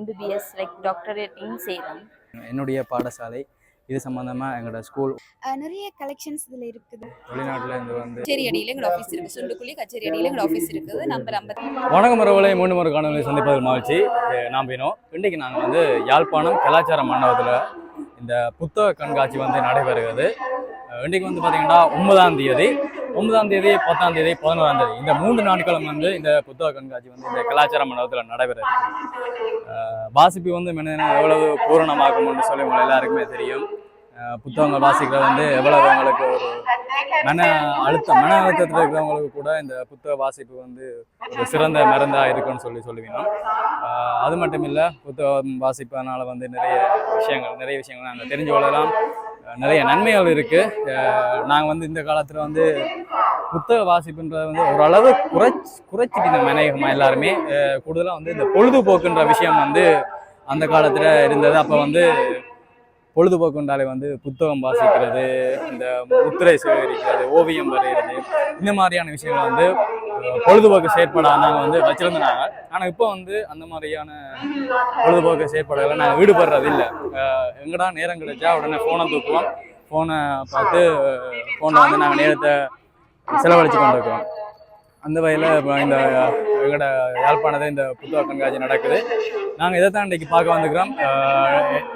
MBBS like டாக்டரேட்டையும் செய்கிறேன் என்னுடைய பாடசாலை இது சம்மந்தமாக எங்களோட ஸ்கூல் நிறைய கலெக்ஷன்ஸ் இதில் இருக்குது. வெளிநாட்டில் இருந்து வந்து கச்சேரி அடியில் எங்களோட ஆஃபீஸ் இருக்குது சுண்டுக்குழி கச்சேரி அடியில் எங்களோட ஆஃபீஸ் இருக்குது. நம்பர் ஐம்பத்தி வணக்கம் உறவுகளை. மூணு முறை காணொலி சந்திப்பதில் மகிழ்ச்சி. நாம் பினோ இன்றைக்கு நாங்கள் வந்து யாழ்ப்பாணம் கலாச்சார மண்டபத்தில் இந்த புத்தக கண்காட்சி வந்து நடைபெறுகிறது. இன்றைக்கு வந்து பார்த்தீங்கன்னா ஒன்பதாம் தேதி. ஒன்பதாம் தேதி பத்தாம் தேதி பதினோராம் தேதி. இந்த மூன்று நாட்களும் வந்து இந்த புத்தக கண்காட்சி வந்து இந்த கலாச்சார மண்டபத்தில் நடைபெற வாசிப்பு வந்து மென்ன எவ்வளவு பூரணமாகும்னு சொல்லி உங்களை எல்லாருக்குமே தெரியும். புத்தகங்கள் வாசிக்கிறது வந்து எவ்வளவு அவங்களுக்கு ஒரு மன அழுத்தம் மன அழுத்தத்தில் இருக்கிறவங்களுக்கு கூட இந்த புத்தக வாசிப்பு வந்து ஒரு சிறந்த மருந்தா இருக்குன்னு சொல்லி சொல்லுவீங்க. அது மட்டும் இல்லை புத்தகம் வாசிப்பதனால வந்து நிறைய விஷயங்கள் நிறைய விஷயங்கள் நாங்கள் தெரிஞ்சு கொள்ளலாம். நிறைய நன்மைகள் இருக்குது நாங்கள் வந்து இந்த காலத்தில் வந்து புத்தக வாசிப்புன்றது வந்து ஓரளவு குறைச் குறைச்சிட்டு மனைகமாக எல்லாருமே. கூடுதலாக வந்து இந்த பொழுதுபோக்குன்ற விஷயம் வந்து அந்த காலத்தில் இருந்தது. அப்போ வந்து பொழுதுபோக்குண்டாலே வந்து புத்தகம் வாசிக்கிறது இந்த முத்திரை சேகரிக்கிறது ஓவியம் வரைகிறது இந்த மாதிரியான விஷயங்கள் வந்து பொழுதுபோக்கு செயற்படாக நாங்கள் வந்து வச்சிருந்தாங்க ஆனால் இப்போ வந்து அந்த மாதிரியான பொழுதுபோக்கு செயற்பாடுகளை நாங்கள் ஈடுபடுறது இல்லை எங்கடா நேரம் கிடைச்சா உடனே ஃபோனை தூக்குவோம். ஃபோனை பார்த்து ஃபோனில் வந்து நாங்கள் நேரத்தை செலவழித்து கொண்டிருக்கிறோம். அந்த வகையில் இப்போ இந்த எங்களோட யாழ்ப்பாணத்தில் இந்த புத்தக கண்காட்சி நடக்குது. நாங்கள் இதை தான் இன்றைக்கி பார்க்க வந்துக்கிறோம்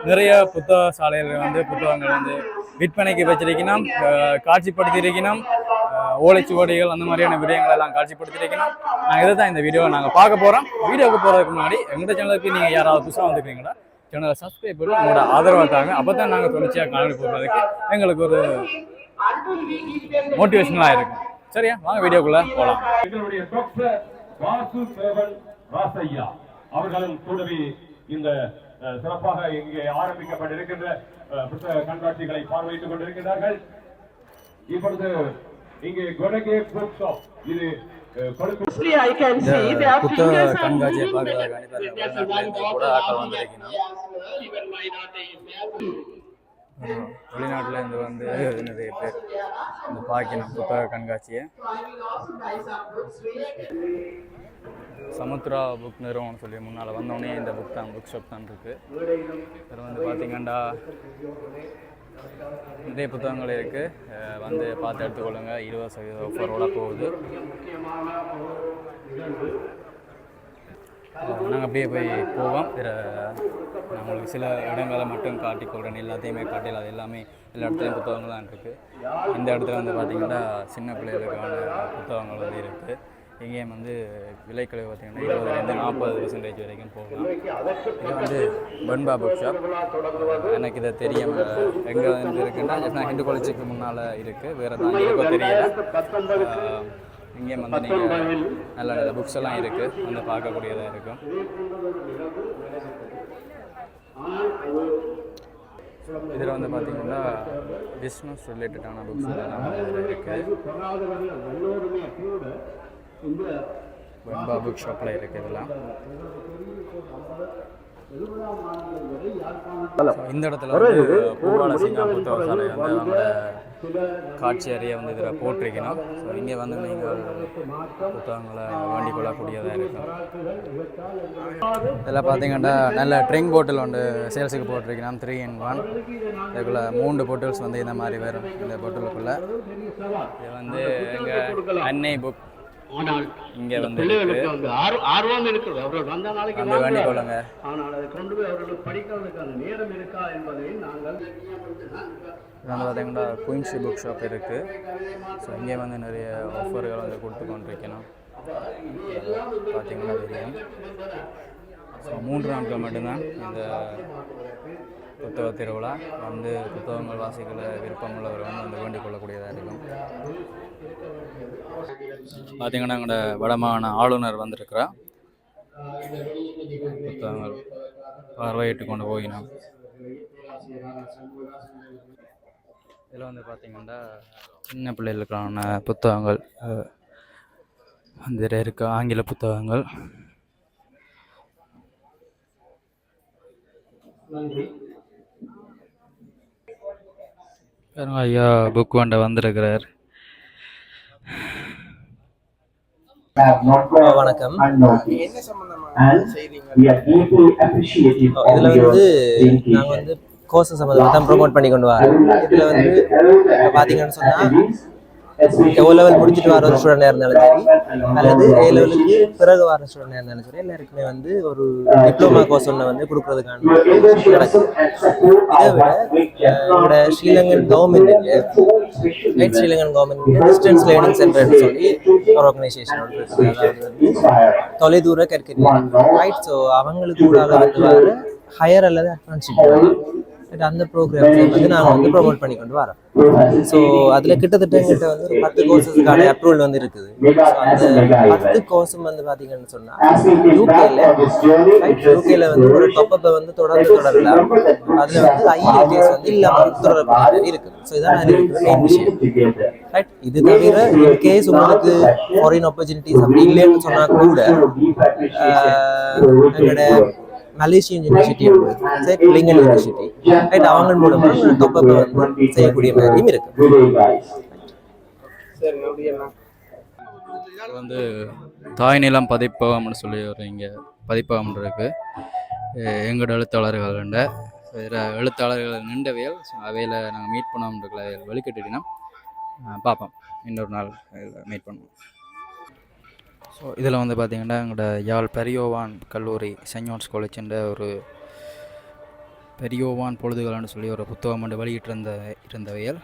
நிறைய புத்தக சாலைகள் வந்து புத்தகங்கள் வந்து விற்பனைக்கு வச்சிருக்கணும் அஹ் காட்சிப்படுத்தியிருக்கணும் ஓலைச்சுவடிகள் அந்த மாதிரியான விடயங்கள் எல்லாம் காட்சிப்படுத்தியிருக்கணும். நாங்கள் இதை தான் இந்த வீடியோவை நாங்கள் பார்க்க போகிறோம் வீடியோவுக்கு போகிறதுக்கு முன்னாடி எங்கள் சேனலுக்கு நீங்கள் யாராவது புதுசாக வந்துக்கிறீங்களா சேனலை சப்ஸ்கிரைப் பண்ணி உங்களோட ஆதரவை தாங்க. அப்போ தான் நாங்கள் தொடர்ச்சியாக காணொலி போடுறதுக்கு எங்களுக்கு ஒரு மோட்டிவேஷனலாக இருக்கும் சரியா? வாங்க வீடியோக்குள்ளே போகலாம் எங்களுடைய டாக்டர் வாசு சேவன் ராசையா அவர்களும் கூடவே இந்த அஹ், சிறப்பாக இங்கே ஆரம்பிக்கப்பட்டிருக்கின்ற அஹ், புத்தக கண்காட்சிகளை பார்வையிட்டுக் கொண்டிருக்கிறார்கள் இப்பொழுது இங்கே கொடகே புக் ஷாப் இது Mostly I can see their fingers are moving. even my daughter is there. வெளிநாட்டில் இருந்து வந்து நிறைய பேர் இந்த பார்க்கணும் புத்தக கண்காட்சியை சமுத்ரா புக் நிறுவனம் சொல்லி முன்னால் வந்தோடனே இந்த புக் தான் புக் ஷாப் தான் இருக்குது இதில் வந்து பார்த்தீங்கன்னா நிறைய புத்தகங்கள் இருக்குது வந்து பார்த்து எடுத்துக்கொள்ளுங்க. இருபது சதவீத ஆஃபரோட போகுது. நாங்கள் அப்படியே போய் போவோம். வேறு நம்மளுக்கு சில இடங்களை மட்டும் காட்டிக்கொள்கிறேன் எல்லாத்தையுமே காட்டில அது எல்லாமே எல்லா இடத்துலையும் புத்தகங்கள் தான் இருக்குது இந்த இடத்துல வந்து பார்த்திங்கன்னா சின்ன பிள்ளைகளுக்கான புத்தகங்கள் வந்து இருக்குது இங்கேயும் வந்து விலைக்கழிவு பார்த்திங்கன்னா இருபதுலேருந்து நாற்பது பர்சன்டேஜ் வரைக்கும் போகலாம். இது வந்து பன்பா புக் ஷாப் எனக்கு இதை தெரியும். எங்கே வந்து இருக்குன்னா நான் ஹிந்து காலேஜுக்கு முன்னால் இருக்குது வேறு தான் இருக்கோ தெரியல இங்கேயும் வந்து நீங்கள் நல்ல நல்ல புக்ஸ் எல்லாம் இருக்குது வந்து பார்க்கக்கூடியதாக இருக்கும் இதில் வந்து பார்த்தீங்கன்னா பிஸ்னஸ் ரிலேட்டடான புக்ஸ் எல்லாம் இருக்குது வெண்பா புக் ஷாப்பில் இருக்குது இதெல்லாம். இந்த இடத்துல வந்து பூபால சிங்கா புத்தக சாலை வந்து அவங்களோட காட்சி அறைய வந்து இதில் போட்டிருக்கணும். ஸோ இங்கே வந்து நீங்கள் புத்தகங்களை வேண்டிக் கொள்ளக்கூடியதாக இருக்கும். இதில் பார்த்தீங்கன்னா நல்ல ட்ரிங்க் போட்டில் ஒன்று சேல்ஸுக்கு போட்டிருக்கணும் த்ரீ இன் ஒன் இதுக்குள்ள மூன்று பாட்டில்ஸ் வந்து இந்த மாதிரி வரும். இந்த பொட்டிலுக்குள்ள இது வந்து எங்கள் அன்னை புக் ஆனால் இங்கே வந்து பிள்ளைகளுக்கு இருக்கு. வந்து ஆர்வ- ஆர்வம் இருக்கிறது. அவர்கள் வந்த நாளைக்கு ஆனால் அதை கொண்டு போய் அவர்களுக்கு படிக்கிறதுக்கான நேரம் இருக்கா என்பதை நாங்கள் இது வந்து பார்த்தீங்கன்னா குயின்ஸி புக் ஷாப் இருக்குது ஸோ இங்கே வந்து நிறைய ஆஃபர்கள் வந்து கொடுத்து கொண்டிருக்கணும். பார்த்தீங்கன்னா தெரியும். ஸோ மூன்று நாட்கள் மட்டும்தான் இந்த புத்தக திருவிழா. வந்து புத்தகங்கள் வாசிக்கல விருப்பம் உள்ளவர் வந்து வந்து வேண்டிக் கொள்ளக்கூடியதாக இருக்கும். பார்த்தீங்கன்னா எங்களோட வடமாகாண ஆளுநர் வந்திருக்கிறார். புத்தகங்கள் பார்வையிட்டு கொண்டு போயினோம். இதில் வந்து பார்த்தீங்கன்னா சின்ன பிள்ளைகளுக்கான புத்தகங்கள் வந்து அந்த இருக்க ஆங்கில புத்தகங்கள். பாருங்க ஐயா புக் வண்ட வந்திருக்கிறார். வணக்கம் unnoticed. And we are deeply appreciative இதுல வந்து நாங்க. வந்து கோர்ஸ் சம்பந்தமா தான் ப்ரோமோட் பண்ணி கொண்டு வரோம் இதுல வந்து பாத்தீங்கன்னு சொன்னா ஓ எவ்வளோ லெவல் முடிச்சுட்டு வர ஒரு இருந்தாலும் சரி. அல்லது ஏ லெவலுக்கு பிறகு வர ஸ்டூடெண்டாக இருந்தாலும் சரி. எல்லாருக்குமே வந்து ஒரு டிப்ளமா கோர்ஸ் ஒன்று வந்து கொடுக்கறதுக்கான Your இதை விட that Sri Lankan government right Sri Lankan government distance learning சென்டர்னு சொல்லி ஒரு ஆர்கனைசேஷன் தொலைதூர கற்கரி ரைட் ஸோ அவங்களுக்கு கூட வந்து வர ஹையர் அல்லது அட்வான்ஸ் அந்த ப்ரோக்ராம்ஸ் வந்து நாங்கள் வந்து ப்ரோமோட் பண்ணி கொண்டு வரோம் ஸோ அதில் கிட்டத்தட்ட எங்கிட்ட வந்து ஒரு பத்து கோர்சஸ்க்கான அப்ரூவல் வந்து இருக்குது. ஸோ அந்த பத்து கோர்ஸும் வந்து பார்த்தீங்கன்னு சொன்னால் யூகேல யூகேல வந்து ஒரு டொப்பப்பை வந்து தொடர்ந்து தொடரலாம் அதில் வந்து ஐஎல்டிஎஸ் வந்து இல்லாமல் தொடர இருக்குது. ஸோ இதான் இருக்கிற மெயின் விஷயம். ரைட் இது தவிர இன்கேஸ் உங்களுக்கு ஃபாரின் ஆப்பர்ச்சுனிட்டிஸ் அப்படி இல்லைன்னு சொன்னா கூட ஆஹ், எங்களோட மலேசியன் யூனிவர்சிட்டி சரி லிங்கன் யூனிவர்சிட்டி ரைட் அவங்க மூலமா தொப்பப்பை வந்து செய்யக்கூடிய மாதிரியும் இருக்கு. வந்து தாய் நிலம் பதிப்பகம்னு சொல்லி ஒரு இங்கே பதிப்பகம் இருக்கு. எ- எங்களோட எழுத்தாளர்கள் உண்டு வேறு எழுத்தாளர்கள் நின்றவையல் அவையில் நாங்கள் மீட் பண்ணோம்ன்றதுல வெளிக்கட்டினா பார்ப்போம். இன்னொரு நாள் மீட் பண்ணுவோம். ஸோ இதில் வந்து பார்த்திங்கன்னா எங்களோட யாழ் பெரியோவான் கல்லூரி சென்ட் ஜான்ஸ் காலேஜ்ன்ற ஒரு பெரியோவான் பொழுதுகளான்னு சொல்லி ஒரு புத்தகம் வந்து வெளியிட்டிருந்த இருந்தவையல்.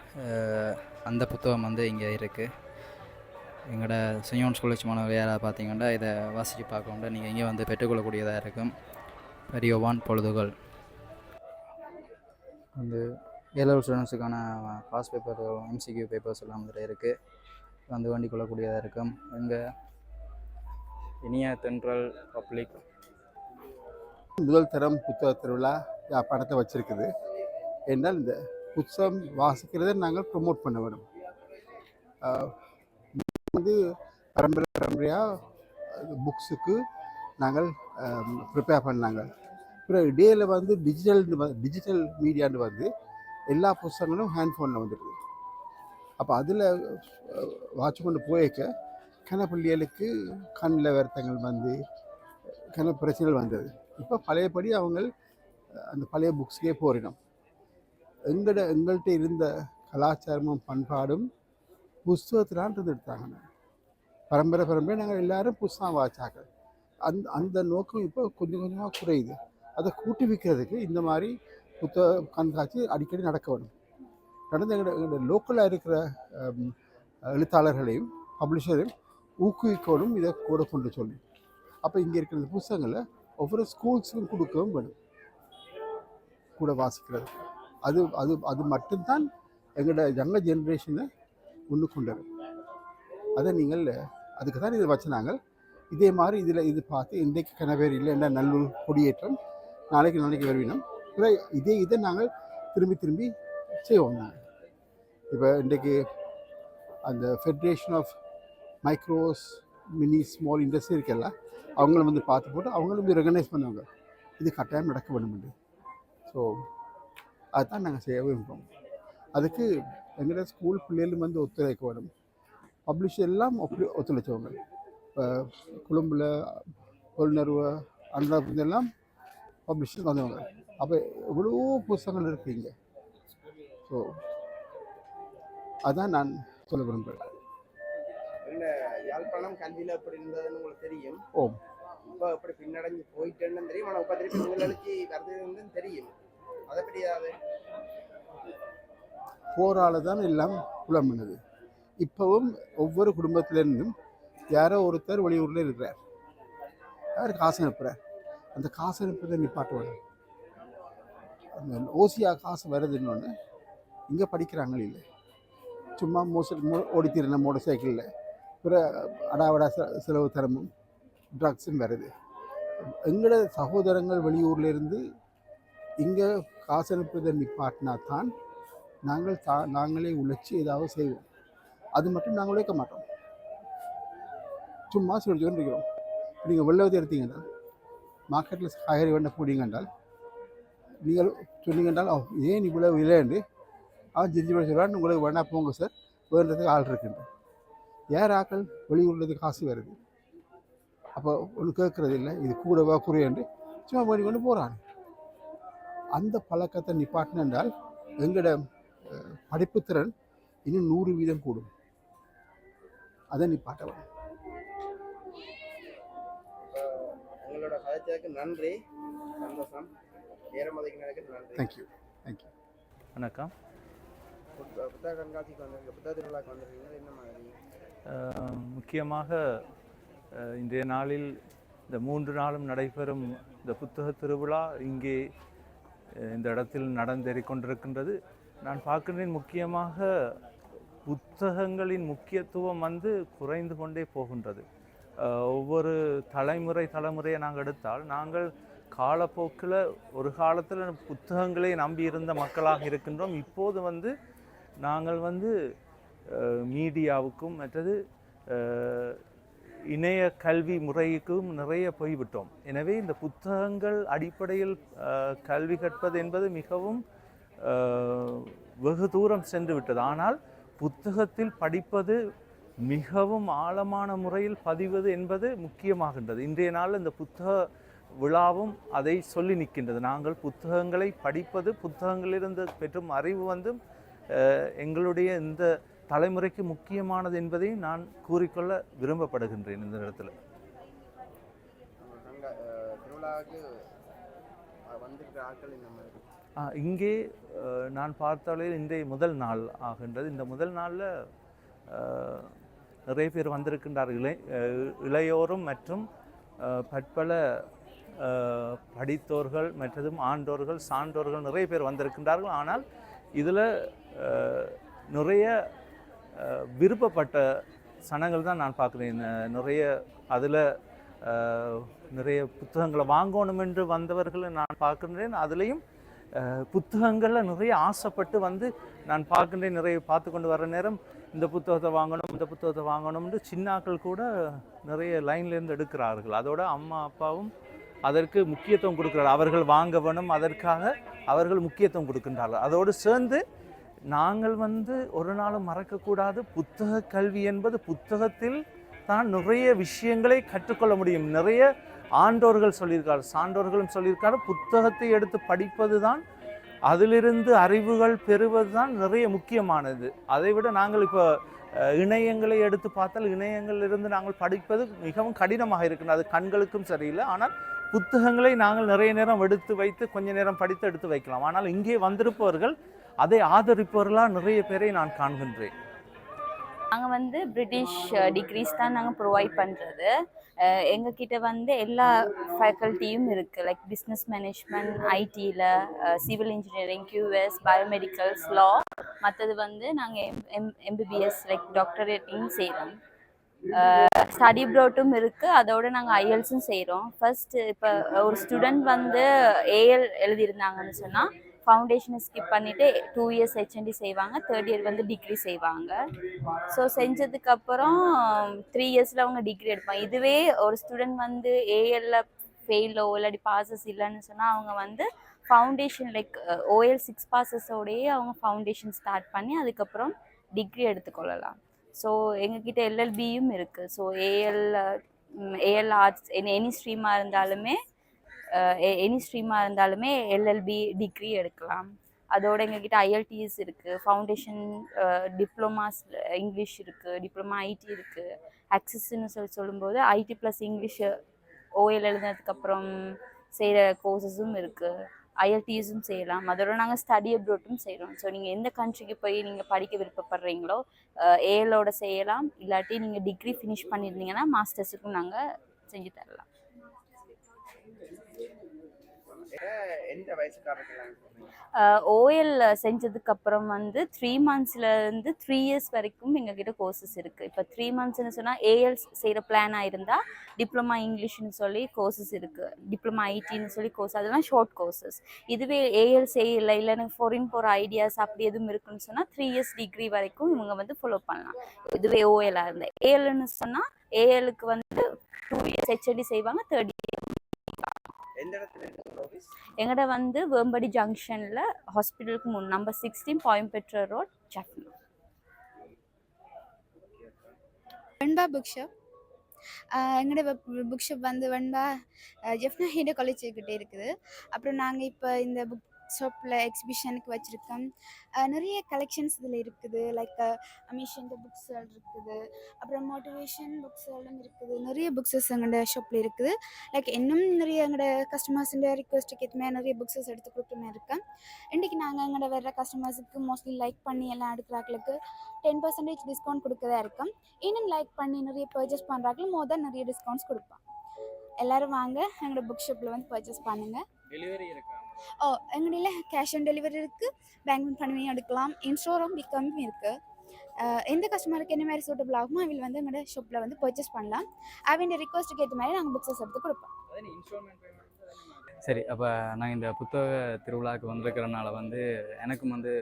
அந்த புத்தகம் வந்து இங்கே இருக்குது எங்களோட செஞ்சோன்ஸ் காலேஜ் மாணவர் யாராவது பார்த்தீங்கன்னா இதை வாசித்து பார்க்கணுன்னா நீங்கள் இங்கே வந்து பெற்றுக்கொள்ளக்கூடியதாக இருக்கும். பெரியோவான் பொழுதுகள். வந்து ஏழு ஸ்டூடெண்ட்ஸுக்கான பாஸ் பேப்பர் எம்சிக்யூ பேப்பர்ஸ் எல்லாம் வந்துட்டு இருக்குது வந்து வேண்டிக் கொள்ளக்கூடியதாக இருக்கும். எங்கள் இனிய தென்றல் பப்ளிக். முதல் தரம் புத்தக திருவிழா படத்தை வச்சிருக்குது. என்றால் இந்த புத்தகம் வாசிக்கிறதை நாங்கள் ப்ரொமோட் பண்ண வேணும் வந்து பரம்பரை பரம்பரையாக புக்ஸுக்கு நாங்கள் ப்ரிப்பேர் பண்ணாங்க. அப்புறம் இடையில் வந்து டிஜிட்டல் டிஜிட்டல் மீடியான்னு வந்து எல்லா புத்தகங்களும் ஹேண்ட் ஃபோனில் வந்துடுது. அப்போ அதில் வாட்ச் கொண்டு போயிருக்க கனப்பள்ளிகளுக்கு கண்ணில் வருத்தங்கள் வந்து கன பிரச்சனைகள் வந்தது. இப்போ பழையபடி அவங்க அந்த பழைய புக்ஸ்க்கே போரிடும். எங்கட எங்கள்கிட்ட இருந்த கலாச்சாரமும் பண்பாடும் புஸ்தகத்திலான் எடுத்தாங்க பரம்பரை பரம்பரை நாங்கள் எல்லாரும் புஸ்தகம் வாச்சாக்கள் அந்த அந்த நோக்கம் இப்போ கொஞ்சம் கொஞ்சமாக குறையுது. அதை கூட்டுவிக்கிறதுக்கு இந்த மாதிரி புத்தக கண்காட்சி அடிக்கடி நடக்க வேணும் நடந்த எங்களோட எங்களோட லோக்கலாக இருக்கிற எழுத்தாளர்களையும் பப்ளிஷரையும் ஊக்குவிக்கணும் இதை கூட கொண்டு சொல்லி. அப்போ இங்கே இருக்கிற இந்த புஸ்தகங்களை ஒவ்வொரு ஸ்கூல்ஸுக்கும் கொடுக்கவும் வேணும். கூட வாசிக்கிறது. அது அது அது மட்டும்தான் எங்களோட யங்க ஜென்ரேஷனை ஒன்று கொண்டு வரும் அதை நீங்கள் அதுக்கு தான் இதை வச்சு நாங்கள் இதே மாதிரி இதில் இது பார்த்து இன்றைக்கு கணவர் இல்லை என்ன நல்லூர் கொடியேற்றம் நாளைக்கு நாளைக்கு வருவினம். பிறகு இதே இதை நாங்கள் திரும்பி திரும்பி செய்வோம் நாங்கள். இப்போ இன்றைக்கு அந்த federation of micros mini small industry இருக்கல்ல அவங்களும் வந்து பார்த்து போட்டு அவங்களும் வந்து ரெகனைஸ் பண்ணுவாங்க. இது கட்டாயம் நடக்க வேணும்னு ஸோ அதுதான் நாங்கள் செய்ய விரும்புகிறோம் அதுக்கு எங்களோட ஸ்கூல் பிள்ளைகளும் வந்து ஒத்துழைக்க வேணும் பப்ளிஷ் எல்லாம் ஒப்பி ஒத்துழைச்சவங்க. இப்போ கொழும்பில் பொருளுணர்வு அன்றாப் இதெல்லாம் பப்ளிஷர் வந்தவங்க. அப்போ எவ்வளோ புத்தகங்கள் இருக்கீங்க இங்கே? ஸோ அதான் நான் சொல்ல விரும்புகிறேன் யாழ்ப்பாணம் கல்வியில எப்படி இருந்ததுன்னு உங்களுக்கு தெரியும். ஓம். இப்போ எப்படி பின்னடைஞ்சு போயிட்டேன்னு தெரியும். ஆனா இப்ப திருப்பி முதலளிச்சு வருதுன்னு தெரியும். அதை பற்றி ஏதாவது? போரால தான் எல்லாம் புலம்பினது. இப்போவும் ஒவ்வொரு குடும்பத்திலேருந்தும் யாரோ ஒருத்தர் வெளியூரில் இருக்கிறார். யார் காசு அனுப்புகிறார் அந்த காசு அனுப்புறதை நிப்பாட்டுவாங்க அந்த ஓசியா காசு வருதுன்னு இங்கே படிக்கிறாங்களே இல்லை சும்மா மோசடி மோ ஓடித்திருந்த மோட்டர் சைக்கிளில் பிற அடாவடா செ- செலவு தரமும் ட்ரக்ஸும் வருது. எங்களோட சகோதரங்கள் வெளியூர்லேருந்து இங்கே காசு அனுப்புவதை நிப்பாட்டினா தான் நாங்கள் தா நாங்களே உழைச்சி ஏதாவது செய்வோம். அது மட்டும் நாங்கள் உழைக்க மாட்டோம். சும்மா சொல்லி இருக்கிறோம் நீங்கள் வெள்ளவத்தை எடுத்தீங்கன்னா மார்க்கெட்டில் காய்கறி வேண்ட போனீங்க என்றால் நீங்கள் சொன்னீங்க என்றால் ஏன் இவ்வளோ விலைன்னு? அவன் ஜிஞ்சி போய் சொல்கிறான் உங்களுக்கு வேணா போங்க சார். வேண்டதுக்கு ஆள் இருக்குன்ற யார் ஆக்கள் வெளியூர்லேருந்து காசு வருது. அப்போ ஒன்று கேட்கறது இல்லை இது கூடவா குறையண்டு சும்மா பண்ணி கொண்டு போகிறாங்க அந்த பழக்கத்தை நிப்பாட்டின என்றால் எங்களோட படிப்புத்திறன் இன்னும் நூறு வீதம் கூடும். அதை நிப்பாட்ட உங்களோட கதைச்சதுக்கு நன்றி. சந்தோஷம். நேரம் ஒதுக்கினதுக்கு நன்றி. தேங்க்யூ தேங்க்யூ வணக்கம். புத்த- புத்தக கண்காட்சிக்கு வந்திருக்க புத்தக திருவிழாக்கு வந்திருக்கீங்க. என்ன மாதிரி? முக்கியமாக இன்றைய நாளில் இந்த மூன்று நாளும் நடைபெறும் இந்த புத்தக திருவிழா இங்கே இந்த இடத்தில் நடந்தேறி கொண்டிருக்கின்றது. நான் பார்க்கின்றேன் முக்கியமாக புத்தகங்களின் முக்கியத்துவம் வந்து குறைந்து கொண்டே போகின்றது. ஒவ்வொரு தலைமுறை தலைமுறையை நாங்கள் எடுத்தால் நாங்கள் காலப்போக்கில் ஒரு காலத்தில் புத்தகங்களை நம்பி இருந்த மக்களாக இருக்கின்றோம். இப்போது வந்து நாங்கள் வந்து மீடியாவுக்கும் மற்றது இணைய கல்வி முறைக்கும் நிறைய போய்விட்டோம். எனவே இந்த புத்தகங்கள் அடிப்படையில் கல்வி கற்பது என்பது மிகவும் வெகு தூரம் சென்று விட்டது. ஆனால் புத்தகத்தில் படிப்பது மிகவும் ஆழமான முறையில் பதிவது என்பது முக்கியமாகின்றது. இன்றைய நாள் இந்த புத்தக விழாவும் அதை சொல்லி நிற்கின்றது. நாங்கள் புத்தகங்களை படிப்பது புத்தகங்களிலிருந்து பெற்றும் அறிவு வந்து எங்களுடைய இந்த தலைமுறைக்கு முக்கியமானது என்பதை நான் கூறிக்கொள்ள விரும்பப்படுகின்றேன் இந்த இடத்துல ஆ, இங்கே நான் பார்த்தாலே இன்றைய முதல் நாள் ஆகின்றது. இந்த முதல் நாளில் நிறைய பேர் வந்திருக்கின்றார்கள். இளை இளையோரும் மற்றும் பற்பல படித்தோர்கள் மற்றதும் ஆண்டோர்கள் சான்றோர்கள் நிறைய பேர் வந்திருக்கின்றார்கள். ஆனால் இதில் நிறைய விருப்பப்பட்ட சனங்கள் தான் நான் பார்க்குறேன். நிறைய அதில் நிறைய புத்தகங்களை வாங்கணும் என்று வந்தவர்களை நான் பார்க்கின்றேன். அதுலேயும் புத்தகங்களில் நிறைய ஆசைப்பட்டு வந்து நான் பார்க்கின்றேன். நிறைய பார்த்து கொண்டு வர நேரம் இந்த புத்தகத்தை வாங்கணும் இந்த புத்தகத்தை வாங்கணும்னு சின்னாக்கள் கூட நிறைய லைன்லேருந்து எடுக்கிறார்கள். அதோட அம்மா அப்பாவும் அதற்கு முக்கியத்துவம் கொடுக்கிறார்கள். அவர்கள் வாங்க வேணும் அதற்காக அவர்கள் முக்கியத்துவம் கொடுக்கின்றார்கள். அதோடு சேர்ந்து நாங்கள் வந்து ஒரு நாளும் மறக்கக்கூடாது. புத்தக கல்வி என்பது புத்தகத்தில் தான் நிறைய விஷயங்களை கற்றுக்கொள்ள முடியும். நிறைய ஆண்டோர்கள் சொல்லியிருக்காரு சான்றோர்களும் சொல்லியிருக்காரு. புத்தகத்தை எடுத்து படிப்பது தான் அதிலிருந்து அறிவுகள் பெறுவது தான் நிறைய முக்கியமானது. அதை விட நாங்கள் இப்போ இணையங்களை எடுத்து பார்த்தால் இணையங்களிலிருந்து நாங்கள் படிப்பது மிகவும் கடினமாக இருக்கின்றது அது கண்களுக்கும் சரியில்லை. ஆனால் புத்தகங்களை நாங்கள் நிறைய நேரம் எடுத்து வைத்து கொஞ்ச நேரம் படித்து எடுத்து வைக்கலாம். ஆனால் இங்கே வந்திருப்பவர்கள் அதை ஆதரிப்பவர்களாக நிறைய பேரை நான் காண்கின்றேன். நாங்கள் வந்து பிரிட்டிஷ் டிகிரிஸ் uh, தான் நாங்கள் ப்ரொவைட் பண்ணுறது எங்ககிட்ட வந்து எல்லா ஃபேக்கல்ட்டியும் இருக்குது லைக் பிஸ்னஸ் மேனேஜ்மெண்ட் ஐடியில் civil engineering QS biomedicals law மற்றது வந்து நாங்கள் எம் எம் எம்பிபிஎஸ் லைக் டாக்டரேட்டையும் செய்கிறோம் ஸ்டடி ப்ரோட்டும் இருக்குது அதோடு நாங்கள் ஐஎல்ஸும் செய்கிறோம் ஃபர்ஸ்ட் இப்போ ஒரு ஸ்டூடெண்ட் வந்து ஏஎல் எழுதியிருந்தாங்கன்னு சொன்னால் ஃபவுண்டேஷனை ஸ்கிப் பண்ணிவிட்டு டூ இயர்ஸ் ஹெச்என்டி செய்வாங்க தேர்ட் இயர் வந்து டிகிரி செய்வாங்க. ஸோ செஞ்சதுக்கப்புறம் த்ரீ இயர்ஸில் அவங்க டிகிரி எடுப்பாங்க. இதுவே ஒரு ஸ்டூடெண்ட் வந்து ஏஎல்ல ஃபெயிலோ இல்லாட்டி பாசஸ் இல்லைன்னு சொன்னால் அவங்க வந்து foundation like O L six பாசஸோடையே அவங்க ஃபவுண்டேஷன் ஸ்டார்ட் பண்ணி அதுக்கப்புறம் டிகிரி எடுத்துக்கொள்ளலாம். ஸோ எங்ககிட்ட எல்எல்பியும் இருக்குது so AL AL arts any ஸ்ட்ரீமாக இருந்தாலுமே எனி ஸ்ட்ரீமாக இருந்தாலுமே எல்எல்பி டிகிரி எடுக்கலாம். அதோட எங்ககிட்ட ஐஎல்டிஎஸ் இருக்குது ஃபவுண்டேஷன் டிப்ளமாஸ் இங்கிலீஷ் இருக்குது டிப்ளமா ஐடி இருக்குது அக்சஸ்ன்னு சொல்லி சொல்லும்போது ஐடி ப்ளஸ் இங்கிலீஷ் ஓஎல் எழுதினதுக்கப்புறம் செய்கிற கோர்சஸும் இருக்குது ஐஎல்டிஎஸும் செய்யலாம். அதோட நாங்கள் ஸ்டடி அப்ரோட்டும் செய்கிறோம் ஸோ நீங்கள் எந்த கண்ட்ரிக்கு போய் நீங்கள் படிக்க விருப்பப்படுறீங்களோ ஏஎலோட செய்யலாம். இல்லாட்டி நீங்கள் டிகிரி ஃபினிஷ் பண்ணியிருந்தீங்கன்னா மாஸ்டர்ஸுக்கும் நாங்கள் செஞ்சு தரலாம். ஓஎல் செஞ்சதுக்கு அப்புறம் செஞ்சதுக்கப்புறம் வந்து த்ரீ மந்த்ஸ்லேருந்து த்ரீ இயர்ஸ் வரைக்கும் எங்ககிட்ட கோர்சஸ் இருக்குது இப்போ த்ரீ மந்த்ஸ்னு சொன்னால் ஏஎல் செய்கிற பிளானா இருந்தா டிப்ளமா இங்கிலீஷ்னு சொல்லி கோர்சஸ் இருக்குது டிப்ளமா ஐடின்னு சொல்லி கோர்ஸ் அதெல்லாம் ஷார்ட் கோர்சஸ் இதுவே ஏஎல் செய்யல இல்லை எனக்கு ஃபாரின் போகிற ஐடியாஸ் அப்படி எதுவும் இருக்குன்னு சொன்னால் த்ரீ இயர்ஸ் டிகிரி வரைக்கும் இவங்க வந்து ஃபாலோ பண்ணலாம். இதுவே ஓஎலாக இருந்தேன் ஏஎல்னு சொன்னால் ஏஎலுக்கு வந்து டூ இயர்ஸ் ஹெச்எடி செய்வாங்க தேர்ட் இயர் எங்கட வந்து வேம்படி ஜங்ஷனில் ஹாஸ்பிட்டலுக்கு முன் number sixteen பாயிம்பெட்ரா road Jaffna Venba book shop எங்களோட புக் ஷாப் வந்து வந்தா ஜெஃப்னா ஹீடோ காலேஜ் கிட்டே இருக்குது. அப்புறம் நாங்கள் இப்போ இந்த புக் ஷாப்பில் எக்ஸிபிஷனுக்கு வச்சுருக்கோம் நிறைய கலெக்ஷன்ஸ் இதில் இருக்குது. லைக் அமிஷன் புக்ஸ் இருக்குது. அப்புறம் மோட்டிவேஷன் புக்ஸ் இருக்குது. நிறைய புக்ஸஸ் எங்களோட ஷாப்பில் இருக்குது. லைக் இன்னும் நிறைய எங்களோட கஸ்டமர்ஸுடைய ரிக்வஸ்ட்டுக்கு ஏற்ற மாதிரி நிறைய புக்ஸஸ் எடுத்து கொடுத்துமே இருக்கேன். இன்றைக்கி நாங்கள் எங்களோட வர்ற கஸ்டமர்ஸுக்கு மோஸ்ட்லி லைக் பண்ணி எல்லாம் எடுக்கிறாங்களுக்கு டென் பர்சன்டேஜ் டிஸ்கவுண்ட் கொடுக்கதா இருக்கும். இன்னும் லைக் பண்ணி நிறைய பர்ச்சேஸ் பண்ணுறாங்களும் மோர் தான் நிறைய டிஸ்கவுண்ட்ஸ் கொடுப்போம் எல்லாரும் வாங்க எங்களோட புக் ஷாப்பில் வந்து பர்ச்சேஸ் பண்ணுங்கள் டெலிவரி இருக்கா? ஓ எங்கடையில் கேஷ் ஆன் டெலிவரி இருக்குது பேங்க் பண்ணுவையும் எடுக்கலாம். இன்ஸ்டோரும் பிக்கமும் இருக்குது எந்த கஸ்டமருக்கு என்ன மாதிரி சூட்டபிள் ஆகுமோ அவங்க வந்து எங்களோட ஷாப்பில் வந்து பர்ச்சேஸ் பண்ணலாம். அவங்க ரிக்வஸ்ட்டுக்கு ஏற்ற மாதிரி நாங்கள் புக்ஸஸ் எடுத்து கொடுப்போம். சரி அப்போ நான் இந்த புத்தக திருவிழாவுக்கு வந்திருக்கிறனால வந்து எனக்கும் வந்து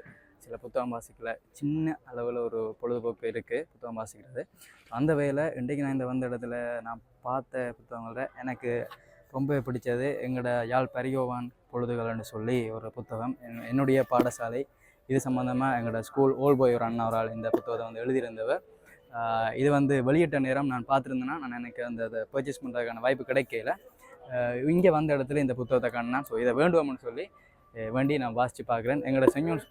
சில புத்தகம் வாசிக்கல. சின்ன அளவில் ஒரு பொழுதுபோக்கு இருக்குது புத்தகம் வாசிக்கிறது. அந்த வகையில் இன்றைக்கு நான் இந்த வந்த இடத்துல நான் பார்த்த புத்தகங்கள எனக்கு ரொம்ப பிடிச்சது. எங்களோட யாழ் பரியோவான் பொழுதுகள்னு சொல்லி ஒரு புத்தகம். என்னுடைய பாடசாலை. இது சம்மந்தமாக எங்களோட ஸ்கூல் ஓல் பாய் ஒரு அண்ணா ஒரு ஆள் இந்த புத்தகத்தை வந்து எழுதியிருந்தவர். இது வந்து வெளியிட்ட நேரம் நான் பார்த்துருந்தேன்னா நான் எனக்கு அந்த அதை பர்ச்சேஸ் பண்ணுறதுக்கான வாய்ப்பு கிடைக்கல. இங்கே வந்த இடத்துல இந்த புத்தகத்தை காணா ஸோ இதை வேண்டுவோம்னு சொல்லி வேண்டி நான் வாசித்து பார்க்குறேன். எங்களோட செஞ்சூர்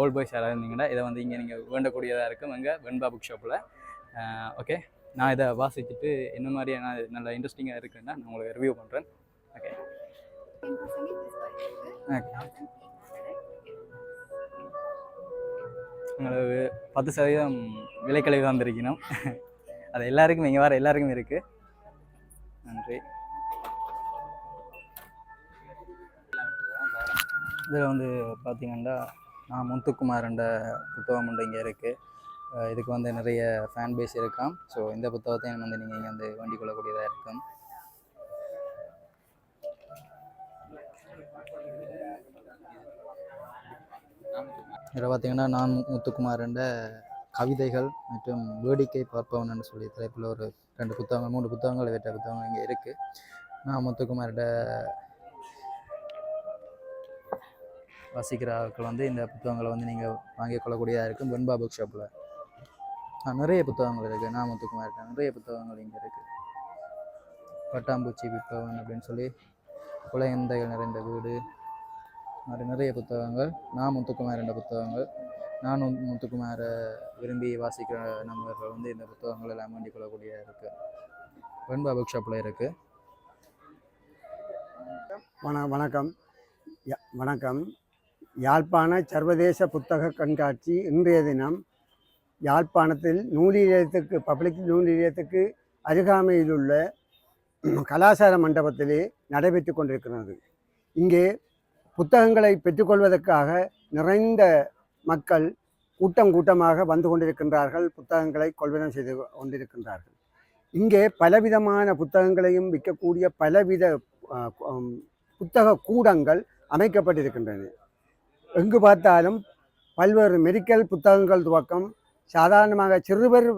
ஓல்ட் பாய்ஸ் யாராவது இருந்தீங்கன்னா இதை வந்து இங்கே நீங்கள் வேண்டக்கூடியதாக இருக்கும் எங்கள் வெண்பா புக் ஷாப்பில் ஓகே நான் இதை வாசிச்சுட்டு என்ன மாதிரியான நல்ல இன்ட்ரெஸ்டிங்காக இருக்குன்னா நான் உங்களுக்கு ரிவ்யூ பண்ணுறேன் ஓகே உங்களுக்கு பத்து சதவீதம் விலைக்கழிவு தந்திருக்கணும் அது எல்லாருக்கும் இங்கே வர எல்லாருக்கும் இருக்குது நன்றி. இதில் வந்து பார்த்தீங்கன்னா நான் முத்துக்குமார்ன்ற புத்தகம் ஒன்று இங்கே இருக்குது இதுக்கு வந்து நிறைய ஃபேன் பேஸ் இருக்கான் ஸோ இந்த புத்தகத்தையும் வந்து நீங்கள் இங்கே வந்து வேண்டிக் கொள்ளக்கூடியதாக இருக்கும். இதில் பார்த்தீங்கன்னா நான் முத்துக்குமார்ன்ற கவிதைகள் மற்றும் வேடிக்கை பார்ப்பவன் சொல்லி தலைப்பில் ஒரு ரெண்டு புத்தகங்கள் மூணு புத்தகங்கள் வெற்ற புத்தகங்கள் இங்கே இருக்குது நான் முத்துக்குமார்கிட்ட வாசிக்கிற ஆட்கள் வந்து இந்த புத்தகங்களை வந்து நீங்கள் வாங்கிக் கொள்ளக்கூடியதாக இருக்கும். வெண்பா புக் ஷாப்பில் நிறைய புத்தகங்கள் இருக்குது நான் முத்துக்குமார் நிறைய புத்தகங்கள் இங்கே இருக்குது பட்டாம்பூச்சி விப்பவன் அப்படின்னு சொல்லி குழந்தைகள் நிறைந்த வீடு மாதிரி நிறைய புத்தகங்கள். நான் முத்துக்குமார் என்ற புத்தகங்கள். நான் வந்து முத்துக்குமாரை விரும்பி வாசிக்கிற நண்பர்கள் வந்து இந்த புத்தகங்கள் எல்லாம் வேண்டிக் கொள்ளக்கூடிய இருக்குது வெண்பா புக் ஷாப்பில் இருக்குது வண வணக்கம். வணக்கம். யாழ்ப்பாண சர்வதேச புத்தக கண்காட்சி இன்றைய தினம் யாழ்ப்பாணத்தில் நூலிலயத்துக்கு பப்ளிக் நூலிலயத்துக்கு அருகாமையில் உள்ள கலாசார மண்டபத்திலே நடைபெற்று கொண்டிருக்கிறது. இங்கே புத்தகங்களை பெற்றுக்கொள்வதற்காக நிறைந்த மக்கள் கூட்டம் கூட்டமாக வந்து கொண்டிருக்கின்றார்கள் புத்தகங்களை கொள்வனம் செய்து கொண்டிருக்கின்றார்கள். இங்கே பலவிதமான புத்தகங்களையும் விற்கக்கூடிய பலவித புத்தக கூடங்கள் அமைக்கப்பட்டிருக்கின்றன. எங்கு பார்த்தாலும் பல்வேறு மெடிக்கல் புத்தகங்கள் துவக்கம் சாதாரணமாக சிறுவர்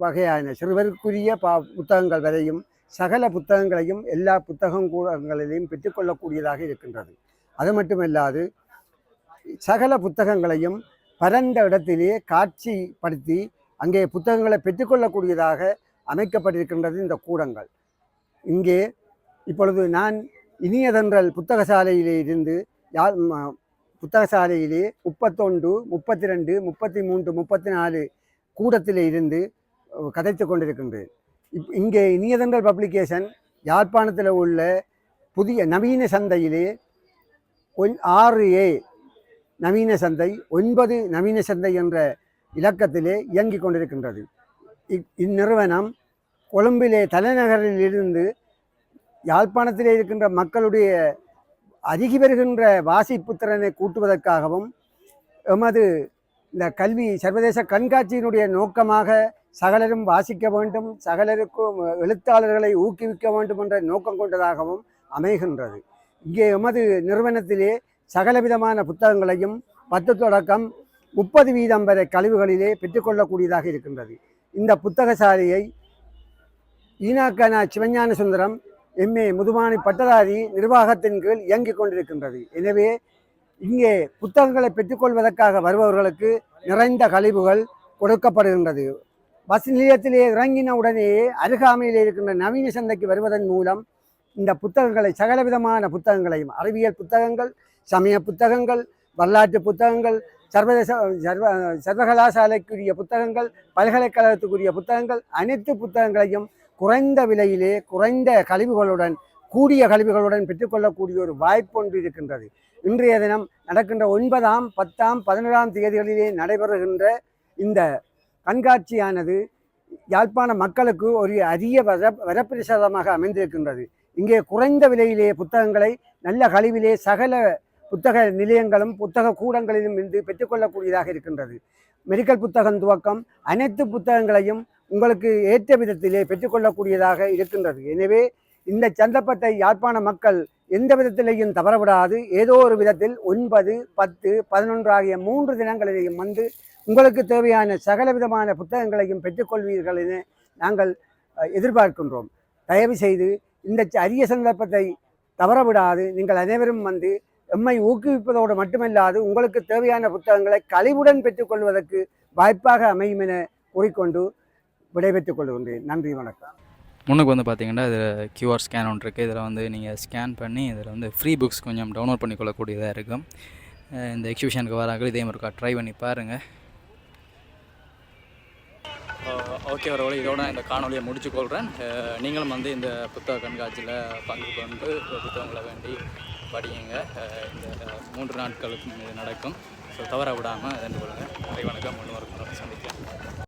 வகையான சிறுவருக்குரிய பா புத்தகங்கள் வரையும் சகல புத்தகங்களையும் எல்லா புத்தகம் கூடங்களிலையும் பெற்றுக்கொள்ளக்கூடியதாக இருக்கின்றது. அது மட்டுமல்லாது சகல புத்தகங்களையும் பரந்த இடத்திலே காட்சிப்படுத்தி அங்கே புத்தகங்களை பெற்றுக்கொள்ளக்கூடியதாக அமைக்கப்பட்டிருக்கின்றது இந்த கூடங்கள். இங்கே இப்பொழுது நான் இனியதன்றல் புத்தகசாலையிலே இருந்து யாழ் புத்தகசாலையிலே முப்பத்தொன்று முப்பத்தி ரெண்டு முப்பத்தி மூன்று முப்பத்தி நாலு கூடத்திலே இருந்து கதைத்து கொண்டிருக்கின்றேன். இப் இங்கே இனியதன்றல் பப்ளிகேஷன் யாழ்ப்பாணத்தில் உள்ள புதிய நவீன சந்தையிலே ஒன் ஆறு ஏ நவீன சந்தை ஒன்பது நவீன சந்தை என்ற இலக்கத்திலே இயங்கிக் கொண்டிருக்கின்றது. இந்நிறுவனம் கொழும்பிலே தலைநகரில் இருந்து யாழ்ப்பாணத்திலே இருக்கின்ற மக்களுடைய அருகி வருகின்ற வாசிப்பு திறனை கூட்டுவதற்காகவும் எமது இந்த கல்வி சர்வதேச கண்காட்சியினுடைய நோக்கமாக சகலரும் வாசிக்க வேண்டும் சகலருக்கும் எழுத்தாளர்களை ஊக்குவிக்க வேண்டும் என்ற நோக்கம் கொண்டதாகவும் அமைகின்றது. இங்கே எமது நிறுவனத்திலே சகலவிதமான புத்தகங்களையும் பத்து தொடக்கம் முப்பது வீதம் வரை கழிவுகளிலே பெற்றுக்கொள்ளக்கூடியதாக இருக்கின்றது. இந்த புத்தகசாலையை ஈனாக்கனா சிவஞான சுந்தரம் எம்ஏ முதுமானி பட்டதாரி நிர்வாகத்தின் கீழ் இயங்கிக் கொண்டிருக்கின்றது. எனவே இங்கே புத்தகங்களை பெற்றுக்கொள்வதற்காக வருபவர்களுக்கு நிறைந்த கழிவுகள் கொடுக்கப்படுகின்றது. பஸ் நிலையத்திலே இறங்கின உடனேயே அருகாமையில் இருக்கின்ற நவீன சந்தைக்கு வருவதன் மூலம் இந்த புத்தகங்களை சகலவிதமான புத்தகங்களையும் அறிவியல் புத்தகங்கள் சமய புத்தகங்கள் வரலாற்று புத்தகங்கள் சர்வதேச சர்வ சர்வகலாசாலைக்குரிய புத்தகங்கள் பல்கலைக்கழகத்துக்குரிய புத்தகங்கள் அனைத்து புத்தகங்களையும் குறைந்த விலையிலே குறைந்த கழிவுகளுடன் கூடிய கழிவுகளுடன் பெற்றுக்கொள்ளக்கூடிய ஒரு வாய்ப்பொன்று இருக்கின்றது. இன்றைய தினம் நடக்கின்ற ஒன்பதாம் பத்தாம் பதினேழாம் தேதிகளிலே நடைபெறுகின்ற இந்த கண்காட்சியானது யாழ்ப்பாண மக்களுக்கு ஒரு அரிய வர வரப்பிரசாதமாக அமைந்திருக்கின்றது. இங்கே குறைந்த விலையிலே புத்தகங்களை நல்ல கழிவிலே சகல புத்தக நிலையங்களும் புத்தக கூடங்களிலும் இருந்து பெற்றுக்கொள்ளக்கூடியதாக இருக்கின்றது. மெடிக்கல் புத்தகம் துவக்கம் அனைத்து புத்தகங்களையும் உங்களுக்கு ஏற்ற விதத்திலே பெற்றுக்கொள்ளக்கூடியதாக இருக்கின்றது. எனவே இந்த சந்தர்ப்பத்தை யாழ்ப்பாண மக்கள் எந்த விதத்திலேயும் தவறவிடாது. ஏதோ ஒரு விதத்தில் ஒன்பது பத்து பதினொன்று ஆகிய மூன்று தினங்களிலேயும் வந்து உங்களுக்கு தேவையான சகல விதமான புத்தகங்களையும் பெற்றுக்கொள்வீர்கள் என நாங்கள் எதிர்பார்க்கின்றோம். தயவு செய்து இந்த ச- அரிய சந்தர்ப்பத்தை தவறவிடாது. நீங்கள் அனைவரும் வந்து எம்மை ஊக்குவிப்பதோடு மட்டுமல்லாது உங்களுக்கு தேவையான புத்தகங்களை கழிவுடன் பெற்றுக்கொள்வதற்கு வாய்ப்பாக அமையும் என கூறிக்கொண்டு விடைபெற்றுக் கொள்கின்றேன். நன்றி வணக்கம். முன்னுக்கு வந்து பார்த்தீங்கன்னா இதில் கியூஆர் ஸ்கேன் ஒன்று இருக்குது இதில் வந்து நீங்கள் ஸ்கேன் பண்ணி இதில் வந்து ஃப்ரீ புக்ஸ் கொஞ்சம் டவுன்லோட் பண்ணிக்கொள்ளக்கூடியதாக இருக்கும். இந்த எக்ஸிபிஷனுக்கு வராங்க இதே மாதிரி ட்ரை பண்ணி பாருங்கள் ஓகே ஒரு இதோட இந்த காணொலியை முடிச்சுக்கொள்கிறேன் கொள்கிறேன் நீங்களும் வந்து இந்த புத்தக கண்காட்சியில் பங்கு கொண்டு புத்தகங்களை வேண்டி படியுங்க. இந்த மூன்று நாட்களுக்கும் இது நடக்கும். ஸோ தவற விடாமல் ரெண்டு கொள்ளுங்கள் நன்றி வணக்கம் இன்னொரு சந்திக்கிறேன்.